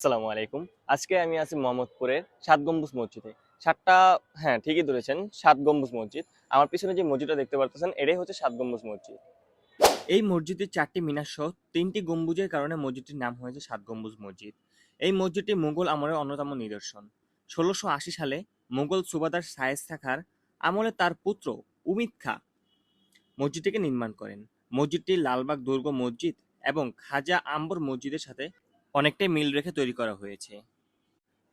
আসসালামু আলাইকুম। আজকে আমি আছি মোহাম্মদপুরের সাত গম্বুজ মসজিদে। সাতটা হ্যাঁ ঠিকই ধরেছেন, সাত গম্বুজ মসজিদ। আমার পিছনে যে মসজিদটা দেখতে পারতেছেন, এটাই হচ্ছে সাত গম্বুজ মসজিদ। এই মসজিদের চারটি মিনার সহ তিনটি গম্বুজের কারণে মসজিদটির নাম হয়েছে সাত গম্বুজ মসজিদ। এই মসজিদটি মুঘল আমলের অন্যতম নিদর্শন। ষোলোশো আশি সালে মুঘল সুবাদার সায়েস থাকার আমলে তার পুত্র উমিদ খা মসজিদটিকে নির্মাণ করেন। মসজিদটি লালবাগ দুর্গ মসজিদ এবং খাজা আম্বর মসজিদের সাথে অনেকটাই মিল রেখে তৈরি করা হয়েছে।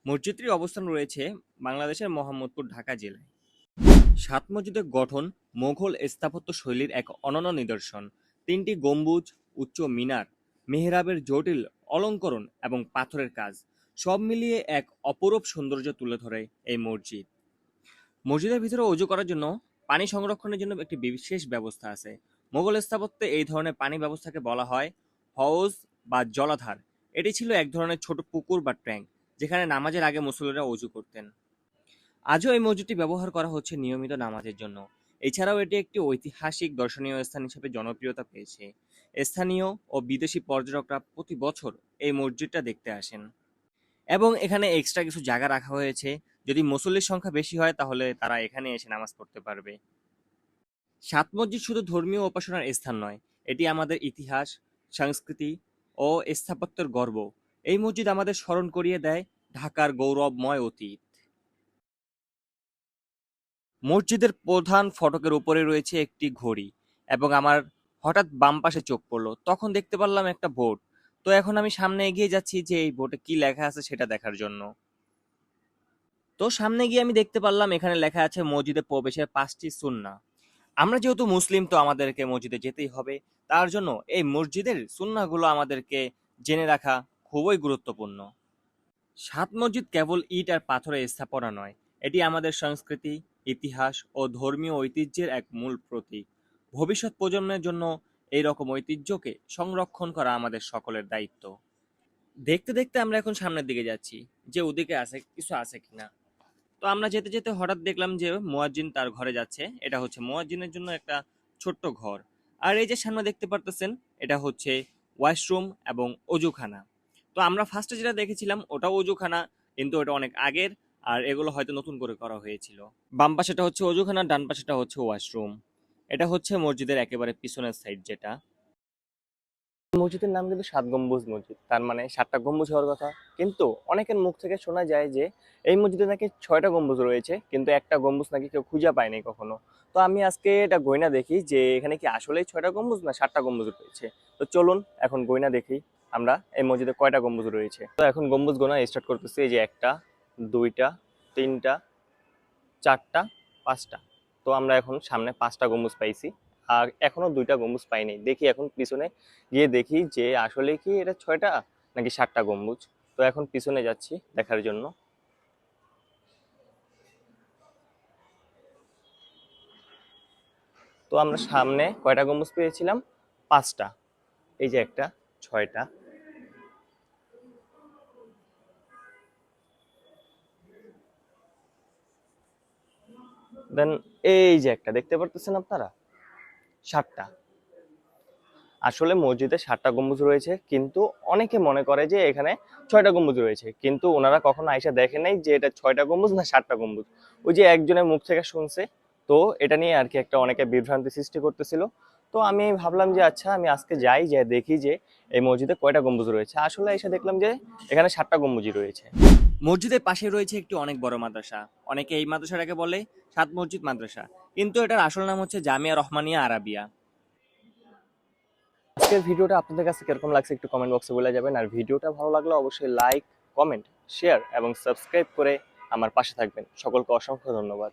মসজিদটির অবস্থান রয়েছে বাংলাদেশের মোহাম্মদপুর ঢাকা জেলায়। সাত মসজিদের গঠন মোঘল স্থাপত্য শৈলীর এক অনন্য নিদর্শন। তিনটি গম্বুজ, উচ্চ মিনার, মেহরাবের জটিল অলঙ্করণ এবং পাথরের কাজ সব মিলিয়ে এক অপরূপ সৌন্দর্য তুলে ধরে এই মসজিদ। মসজিদের ভিতরে অজু করার জন্য, পানি সংরক্ষণের জন্য একটি বিশেষ ব্যবস্থা আছে। মোগল স্থাপত্যে এই ধরনের পানি ব্যবস্থাকে বলা হয় হাউস বা জলাধার। এটি ছিল এক ধরনের ছোট পুকুর বা ট্যাঙ্ক, যেখানে নামাজের আগে মুসল্লিরা অজু করতেন। আজও এই মসজিদটি ব্যবহার করা হচ্ছে নিয়মিত নামাজের জন্য। এছাড়াও এটি একটি ঐতিহাসিক দর্শনীয় স্থান হিসেবে জনপ্রিয়তা পেয়েছে। স্থানীয় ও বিদেশি পর্যটকরা প্রতি বছর এই মসজিদটা দেখতে আসেন। এবং এখানে এক্সট্রা কিছু জায়গা রাখা হয়েছে। যদি মুসল্লির সংখ্যা বেশি হয়, তাহলে তারা এখানে এসে নামাজ পড়তে পারবে। সাত মসজিদ শুধু ধর্মীয় উপাসনার স্থান নয়, এটি আমাদের ইতিহাস, সংস্কৃতি ও স্থাপত্যের গর্ব। এই মসজিদ আমাদের স্মরণ করিয়ে দেয় ঢাকার গৌরবময় অতীত। মসজিদের প্রধান ফটকের উপরে রয়েছে একটি ঘড়ি এবং আমার হঠাৎ বাম পাশে চোখ পড়ল। তখন দেখতে পারলাম একটা বোর্ড। তো এখন আমি সামনে এগিয়ে যাচ্ছি যে এই বোর্ডে কি লেখা আছে সেটা দেখার জন্য। তো সামনে গিয়ে আমি দেখতে পারলাম এখানে লেখা আছে মসজিদে প্রবেশের পাঁচটি সুন্না আমরা যেহেতু মুসলিম, তো আমাদেরকে মসজিদে যেতেই হবে। তার জন্য এই মসজিদের সুন্নাগুলো আমাদেরকে জেনে রাখা খুবই গুরুত্বপূর্ণ। সাত মসজিদ কেবল ইট আর পাথরে স্থাপনা নয়, এটি আমাদের সংস্কৃতি, ইতিহাস ও ধর্মীয় ঐতিহ্যের এক মূল প্রতীক। ভবিষ্যৎ প্রজন্মের জন্য এই রকম ঐতিহ্যকে সংরক্ষণ করা আমাদের সকলের দায়িত্ব। দেখতে দেখতে আমরা এখন সামনের দিকে যাচ্ছি, যে ওদিকে আছে, কিছু আছে কিনা। তো আমরা যেতে যেতে হঠাৎ দেখলাম যে মোয়াজ্জিন তার ঘরে যাচ্ছে। এটা হচ্ছে মোয়াজ্জিনের জন্য একটা ছোট্ট ঘর। আর এই যে সামনে দেখতে পারতেছেন, এটা হচ্ছে ওয়াশরুম এবং অজুখানা। তো আমরা ফার্স্টে যেটা দেখেছিলাম ওটাও অজুখানা, কিন্তু ওটা অনেক আগের, আর এগুলো হয়তো নতুন করে করা হয়েছিল। বাম পাশেটা হচ্ছে অজুখানা, ডান পাশেটা হচ্ছে ওয়াশরুম। এটা হচ্ছে মসজিদের একেবারে পিছনের সাইড যেটা। মসজিদের নাম কিন্তু সাত গম্বুজ মসজিদ। তার মানে সাতটা গম্বুজ হওয়ার কথা। কিন্তু অনেকের মুখ থেকে শোনা যায় যে এই মসজিদে নাকি ছয়টা গম্বুজ রয়েছে, কিন্তু একটা গম্বুজ নাকি কেউ খুঁজে পায়নি কখনো। তো আমি আজকে এটা গয়না দেখি যে এখানে কি আসলেই ছয়টা গম্বুজ না সাতটা গম্বুজ রয়েছে? তো চলুন এখন গয়না দেখি আমরা এই মসজিদে কয়টা গম্বুজ রয়েছে। তো এখন গম্বুজ গোনা স্টার্ট করতেছি, এই যে একটা, দুইটা, তিনটা, চারটা, পাঁচটা। তো আমরা এখন সামনে পাঁচটা গম্বুজ পাইছি। আর এখনও দুইটা গম্বুজ পাইনি। দেখি এখন পিছনে গিয়ে দেখি যে আসলে কি এটা ছয়টা নাকি সাতটা গম্বুজ। তো এখন পিছনে যাচ্ছি দেখার জন্য। তো আমরা সামনে কয়টা গম্বুজ পেয়েছিলাম? পাঁচটা। এই যে একটা, ছয়টা। দেন এই যে একটা, দেখতে পারতেছেন আপনারা? সাতটা। আসলে মসজিদে সাতটা গম্বুজ রয়েছে, কিন্তু অনেকে মনে করে যে এখানে ছয়টা গম্বুজ রয়েছে, কিন্তু ওনারা কখনো আইসা দেখে নাই যে এটা ছয়টা গম্বুজ না সাতটা গম্বুজ। ওই যে একজনের মুখ থেকে শুনছে, তো এটা নিয়ে আর কি একটা অনেকে বিভ্রান্তি সৃষ্টি করতেছিল। তো আমি ভাবলাম যে আচ্ছা আমি আজকে যাই যে দেখি যে এই মসজিদে কয়টা গম্বুজ রয়েছে। আসলে এসে দেখলাম যে এখানে সাতটা গম্বুজই রয়েছে। মসজিদের পাশে রয়েছে একটি অনেক বড় মাদ্রাসা। অনেকে এই মাদ্রাসাটাকে বলে সাত মসজিদ মাদ্রাসা। কিন্তু এটার আসল নাম হচ্ছে জামিয়া রহমানিয়া আরাবিয়া। আজকের ভিডিওটা আপনাদের কাছে কীরকম লাগছে একটু কমেন্ট বক্সে বলে যাবেন। আর ভিডিওটা ভালো লাগলে অবশ্যই লাইক কমেন্ট শেয়ার এবং সাবস্ক্রাইব করে আমার পাশে থাকবেন। সকলকে অসংখ্য ধন্যবাদ।